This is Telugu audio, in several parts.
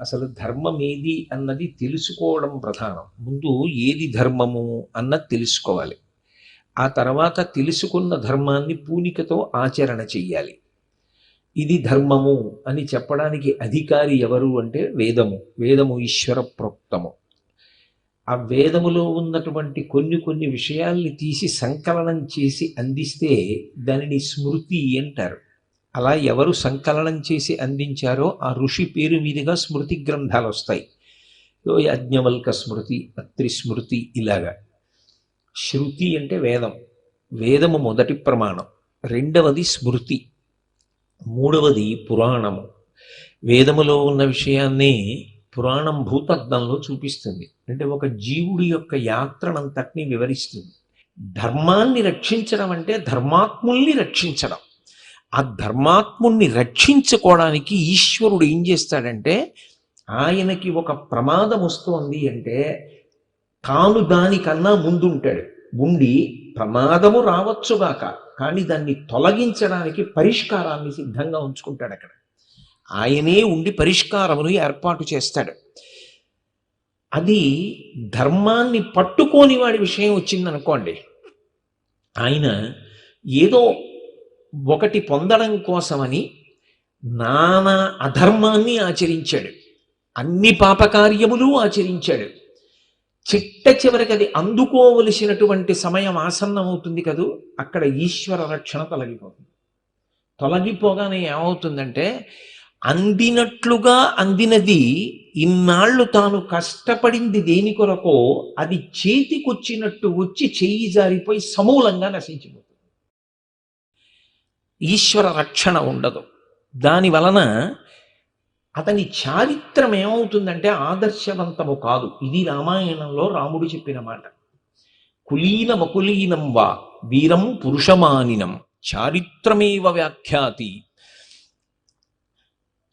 అసలు ధర్మం ఏది అన్నది తెలుసుకోవడం ప్రధానం. ముందు ఏది ధర్మము అన్నది తెలుసుకోవాలి. ఆ తర్వాత తెలుసుకున్న ధర్మాన్ని పూనికతో ఆచరణ చెయ్యాలి. ఇది ధర్మము అని చెప్పడానికి అధికారి ఎవరు అంటే వేదము. వేదము ఈశ్వర ప్రోక్తము ఆ వేదములో ఉన్నటువంటి కొన్ని కొన్ని విషయాల్ని తీసి సంకలనం చేసి అందిస్తే దానిని స్మృతి అంటారు. అలా ఎవరు సంకలనం చేసి అందించారో ఆ ఋషి పేరు మీదుగా స్మృతి గ్రంథాలు వస్తాయి ఓ యజ్ఞవల్క స్మృతి అత్రి స్మృతి ఇలాగా. శృతి అంటే వేదం. వేదము మొదటి ప్రమాణం. రెండవది స్మృతి. మూడవది పురాణము. వేదములో ఉన్న విషయాన్ని పురాణం భూతద్దంలో చూపిస్తుంది. అంటే ఒక జీవుడి యొక్క యాత్రనంతటిని వివరిస్తుంది. ధర్మాన్ని రక్షించడం అంటే ధర్మాత్ముల్ని రక్షించడం. ఆ ధర్మాత్ముణ్ణి రక్షించుకోవడానికి ఈశ్వరుడు ఏం చేస్తాడంటే ఆయనకి ఒక ప్రమాదం వస్తోంది అంటే తాను దానికన్నా ముందుంటాడు. ఉండి ప్రమాదము రావచ్చుగాక కానీ దాన్ని తొలగించడానికి పరిష్కారాన్ని సిద్ధంగా ఉంచుకుంటాడు అక్కడ. ఆయనే ఉండి పరిష్కారమును ఏర్పాటు చేస్తాడు. అది ధర్మాన్ని పట్టుకోని వాడి విషయం వచ్చిందనుకోండి ఆయన ఏదో ఒకటి పొందడం కోసమని నానా అధర్మాన్ని ఆచరించాడు. అన్ని పాపకార్యములు ఆచరించాడు. చిట్ట చివరికి అది అందుకోవలసినటువంటి సమయం ఆసన్నమవుతుంది కదూ? అక్కడ ఈశ్వర రక్షణ తొలగిపోతుంది. తొలగిపోగానే ఏమవుతుందంటే అందినట్లుగా అందినది ఇన్నాళ్ళు తాను కష్టపడింది దేని కొరకో అది చేతికొచ్చినట్టు వచ్చి చెయ్యి జారిపోయి సమూలంగా నశించిపోతుంది. ఈశ్వర రక్షణ ఉండదు. దాని వలన అతని చారిత్రం ఏమవుతుందంటే ఆదర్శవంతము కాదు. ఇది రామాయణంలో రాముడు చెప్పిన మాట. కులీనమకులీనం వా వీరం పురుషమానినం. చారిత్రమేవ వ్యాఖ్యాతి.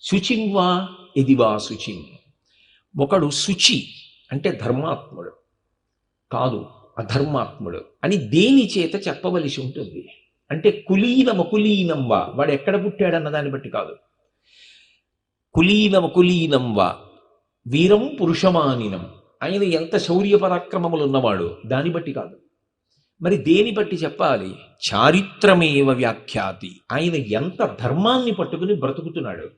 శుచిం వా ఇది వా శుచిం. ఒకడు శుచి అంటే ధర్మాత్ముడు. కాదు అధర్మాత్ముడు అని దేని చేత చెప్పవలసి ఉంటుంది? అంటే కులీనము కులీనం వా. వాడు ఎక్కడ పుట్టాడన్న దాన్ని బట్టి కాదు. కులీనము కులీనం వా. వీరం పురుషమానినం. ఆయన ఎంత శౌర్య పరాక్రమములు ఉన్నవాడు దాన్ని బట్టి కాదు. మరి దేని బట్టి చెప్పాలి? చారిత్రమేవ వ్యాఖ్యాతి. ఆయన ఎంత ధర్మాన్ని పట్టుకుని బ్రతుకుతున్నాడు.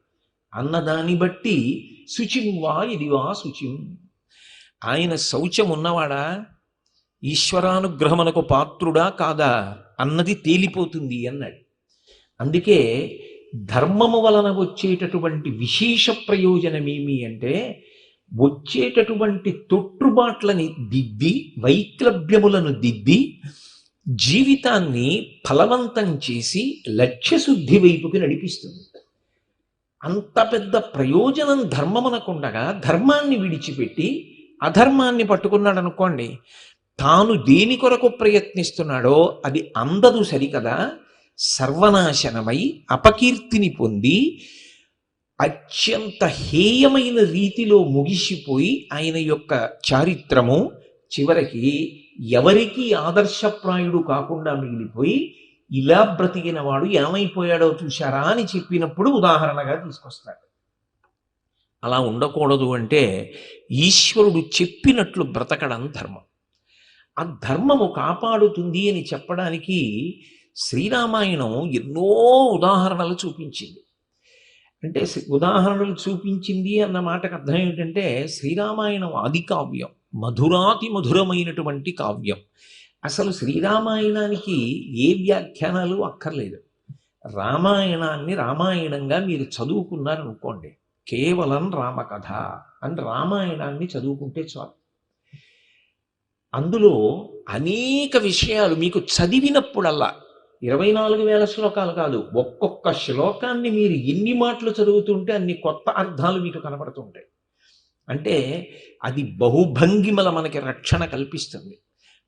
అన్నదాన్ని బట్టి శుచిం వా ఇది వా శుచిం. ఆయన శౌచం ఉన్నవాడా? ఈశ్వరానుగ్రహమునకు పాత్రుడా కాదా? అన్నది తేలిపోతుంది అన్నాడు. అందుకే ధర్మము వలన వచ్చేటటువంటి విశేష ప్రయోజనమేమి అంటే వచ్చేటటువంటి తొట్టుబాట్లని దిద్ది వైక్లభ్యములను దిద్ది జీవితాన్ని ఫలవంతం చేసి లక్ష్యశుద్ధి వైపుకి నడిపిస్తుంది. అంత పెద్ద ప్రయోజనం ధర్మమునకుండగా ధర్మాన్ని విడిచిపెట్టి అధర్మాన్ని పట్టుకున్నాడు అనుకోండి తాను దేని కొరకు ప్రయత్నిస్తున్నాడో అది అందదు సరికదా? సర్వనాశనమై అపకీర్తిని పొంది అత్యంత హేయమైన రీతిలో ముగిసిపోయి ఆయన యొక్క చారిత్రము చివరికి ఎవరికి ఆదర్శప్రాయుడు కాకుండా మిగిలిపోయి ఇలా బ్రతికిన వాడు ఏమైపోయాడో చూశారా అని చెప్పినప్పుడు ఉదాహరణగా తీసుకొస్తాడు. అలా ఉండకూడదు అంటే ఈశ్వరుడు చెప్పినట్లు బ్రతకడం ధర్మం. ఆ ధర్మము కాపాడుతుంది అని చెప్పడానికి శ్రీరామాయణం ఎన్నో ఉదాహరణలు చూపించింది. అంటే శ్రీ- ఉదాహరణలు చూపించింది అన్న మాటకు అర్థం ఏమిటంటే శ్రీరామాయణం ఆది కావ్యం మధురాతి మధురమైనటువంటి కావ్యం. అసలు శ్రీరామాయణానికి ఏ వ్యాఖ్యానాలు అక్కర్లేదు. రామాయణాన్ని రామాయణంగా మీరు చదువుకున్నారనుకోండి కేవలం రామకథ అని రామాయణాన్ని చదువుకుంటే చాలు. అందులో అనేక విషయాలు మీకు చదివినప్పుడల్లా ఇరవై నాలుగు వేల శ్లోకాలు కాదు ఒక్కొక్క శ్లోకాన్ని మీరు ఎన్ని మాటలు చదువుతుంటే అన్ని కొత్త అర్థాలు మీకు కనబడుతుంటాయి. అంటే అది బహుభంగిమల మనకి రక్షణ కల్పిస్తుంది.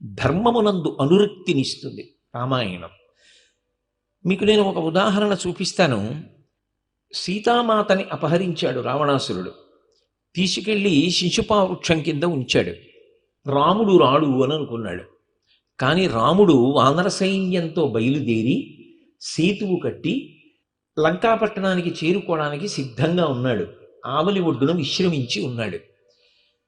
ధర్మమునందు అనురక్తినిస్తుంది రామాయణం. మీకు నేను ఒక ఉదాహరణ చూపిస్తాను. సీతామాతని అపహరించాడు రావణాసురుడు. తీసుకెళ్ళి శిశుపా వృక్షం కింద ఉంచాడు. రాముడు రాడు అని అనుకున్నాడు. కానీ రాముడు వానర సైన్యంతో బయలుదేరి సేతువు కట్టి లంకాపట్టణానికి చేరుకోవడానికి సిద్ధంగా ఉన్నాడు. ఆవలి ఒడ్డున విశ్రమించి ఉన్నాడు.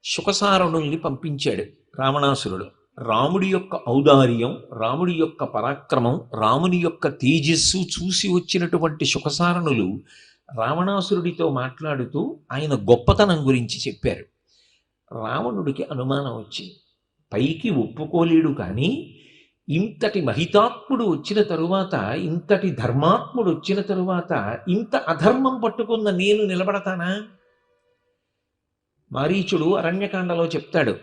శుకసారణుల్ని పంపించాడు రావణాసురుడు. రాముడి యొక్క ఔదార్యం రాముడి యొక్క పరాక్రమం రాముని యొక్క తేజస్సు చూసి వచ్చినటువంటి శుకసారణులు రావణాసురుడితో మాట్లాడుతూ ఆయన గొప్పతనం గురించి చెప్పారు. రావణుడికి అనుమానం వచ్చింది. పైకి ఒప్పుకోలేడు కానీ ఇంతటి మహితాత్ముడు వచ్చిన తరువాత ఇంతటి ధర్మాత్ముడు వచ్చిన తరువాత ఇంత అధర్మం పట్టుకున్న నేను నిలబడతానా? మారీచుడు అరణ్యకాండలో చెప్తాడు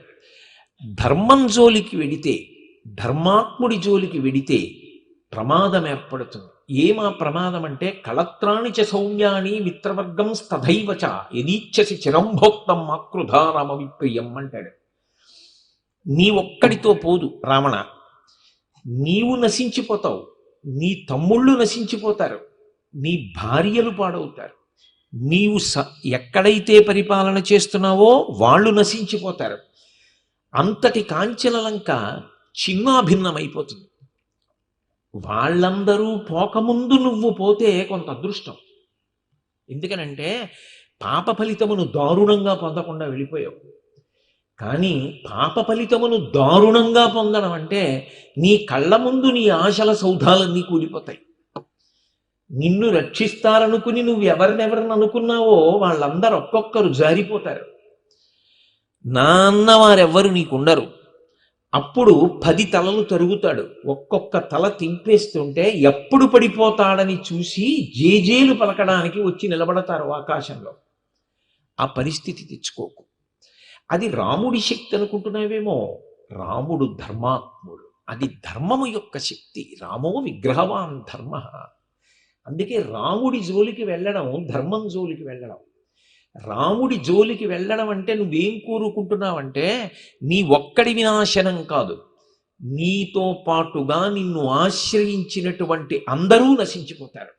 ధర్మం జోలికి వెడితే ధర్మాత్ముడి జోలికి వెడితే ప్రమాదం ఏర్పడుతుంది. ఏమా ప్రమాదం అంటే కళత్రాణి చ సౌమ్యాని మిత్రవర్గం స్తథైవచ యదీచ్ఛసి చిరంభోక్తం మాకృధారామ విప్రియం అంటాడు. నీ ఒక్కడితో పోదు రావణ. నీవు నశించిపోతావు. నీ తమ్ముళ్ళు నశించిపోతారు. నీ భార్యలు పాడవుతారు. నీవు స ఎక్కడైతే పరిపాలన చేస్తున్నావో వాళ్ళు నశించిపోతారు. అంతటి కాంచనలంక చిన్నాభిన్నమైపోతుంది. వాళ్ళందరూ పోకముందు నువ్వు పోతే కొంత అదృష్టం. ఎందుకనంటే పాప ఫలితమును దారుణంగా పొందకుండా వెళ్ళిపోయావు. కానీ పాప ఫలితమును దారుణంగా పొందడం అంటే నీ కళ్ళ ముందు నీ ఆశల సౌధాలన్నీ కూలిపోతాయి. నిన్ను రక్షిస్తారనుకుని నువ్వు ఎవరినెవరిని అనుకున్నావో వాళ్ళందరూ ఒక్కొక్కరు జారిపోతారు. నా అన్న వారెవ్వరు నీకుండరు. అప్పుడు పది తలలు తరుగుతాడు. ఒక్కొక్క తల తింపేస్తుంటే ఎప్పుడు పడిపోతాడని చూసి జేజేలు పలకడానికి వచ్చి నిలబడతారు ఆకాశంలో. ఆ పరిస్థితి తెచ్చుకోకు. అది రాముడి శక్తి అనుకుంటున్నావేమో? రాముడు ధర్మాత్ముడు. అది ధర్మము యొక్క శక్తి. రామో విగ్రహవాన్ ధర్మ. అందుకే రాముడి జోలికి వెళ్ళడం ధర్మం జోలికి వెళ్ళడం. రాముడి జోలికి వెళ్ళడం అంటే నువ్వేం కోరుకుంటున్నావంటే నీ ఒక్కడి వినాశనం కాదు. నీతో పాటుగా నిన్ను ఆశ్రయించినటువంటి అందరూ నశించిపోతారు.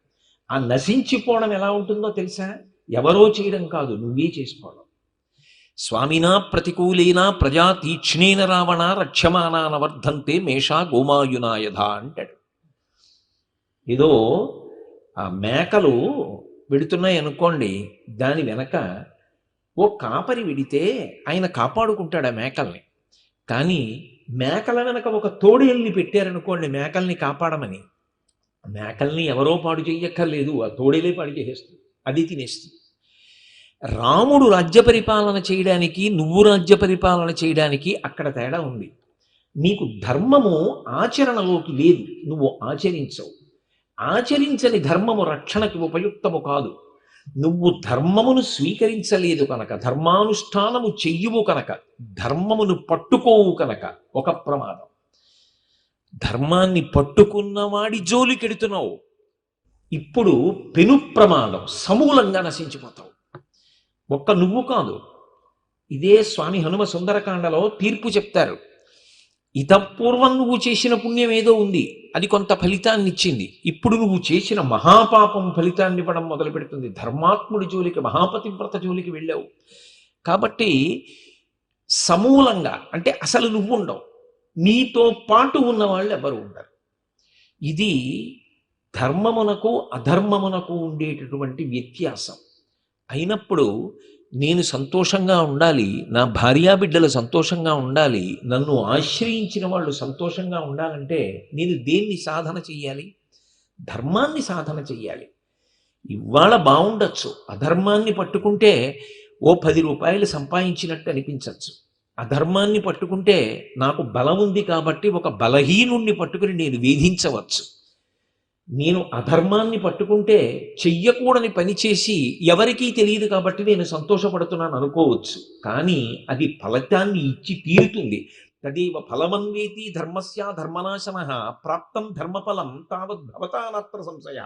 ఆ నశించిపోవడం ఎలా ఉంటుందో తెలుసా? ఎవరో చేయడం కాదు నువ్వే చేసుకోవడం. స్వామినా ప్రతికూలేనా ప్రజా తీక్ష్ణేన రావణ రక్షమానాన వర్ధంతే మేషా గోమాయునాయధ అంటాడు. ఏదో ఆ మేకలు వెడుతున్నాయి అనుకోండి దాని వెనక ఓ కాపరి విడితే ఆయన కాపాడుకుంటాడు ఆ మేకల్ని. కానీ మేకల వెనక ఒక తోడేల్ని పెట్టారనుకోండి మేకల్ని కాపాడమని. మేకల్ని ఎవరో పాడు చెయ్యక్కర్లేదు ఆ తోడేలే పాడు చేసేస్తుంది అది తినేస్తుంది. రాముడు రాజ్య పరిపాలన చేయడానికి నువ్వు రాజ్య పరిపాలన చేయడానికి అక్కడ తేడా ఉంది. నీకు ధర్మము ఆచరణలోకి లేదు నువ్వు ఆచరించవు. ఆచరించని ధర్మము రక్షణకి ఉపయుక్తము కాదు. నువ్వు ధర్మమును స్వీకరించలేదు కనుక ధర్మానుష్ఠానము చెయ్యువు కనుక ధర్మమును పట్టుకోవు కనుక ఒక ప్రమాదం. ధర్మాన్ని పట్టుకున్నవాడి జోలికెడుతున్నావు. ఇప్పుడు పెను ప్రమాదం సమూలంగా నశించిపోతావు. ఒక్క నువ్వు కాదు. ఇదే స్వామి హనుమ సుందరకాండలో తీర్పు చెప్తారు. ఇతపూర్వం నువ్వు చేసిన పుణ్యం ఏదో ఉంది. అది కొంత ఫలితాన్ని ఇచ్చింది. ఇప్పుడు నువ్వు చేసిన మహాపాపం ఫలితాన్ని ఇవ్వడం మొదలు పెడుతుంది. ధర్మాత్ముడి జోలికి మహాపతివ్రత జోలికి వెళ్ళావు. కాబట్టి సమూలంగా అంటే అసలు నువ్వు ఉండవు. నీతో పాటు ఉన్న వాళ్ళు ఎవరు ఉండరు. ఇది ధర్మమునకు అధర్మమునకు ఉండేటటువంటి వ్యత్యాసం. అయినప్పుడు నేను సంతోషంగా ఉండాలి నా భార్యాబిడ్డలు సంతోషంగా ఉండాలి నన్ను ఆశ్రయించిన వాళ్ళు సంతోషంగా ఉండాలంటే నేను దేన్ని సాధన చెయ్యాలి? ధర్మాన్ని సాధన చెయ్యాలి. ఇవాళ బాగుండొచ్చు అధర్మాన్ని పట్టుకుంటే ఓ పది రూపాయలు సంపాదించినట్టు అనిపించవచ్చు అధర్మాన్ని పట్టుకుంటే నాకు బలం ఉంది కాబట్టి ఒక బలహీనుణ్ణి పట్టుకుని నేను వేధించవచ్చు. నేను అధర్మాన్ని పట్టుకుంటే చెయ్యకూడని పని చేసి ఎవరికీ తెలియదు కాబట్టి నేను సంతోషపడుతున్నాను అనుకోవచ్చు. కానీ అది ఫలితాన్ని ఇచ్చి తీరుతుంది. తదేవ ఫలమన్వేతి ధర్మస్య ధర్మనాశన ప్రాప్తం ధర్మఫలం తావద్భవతానత్ర సంశయ.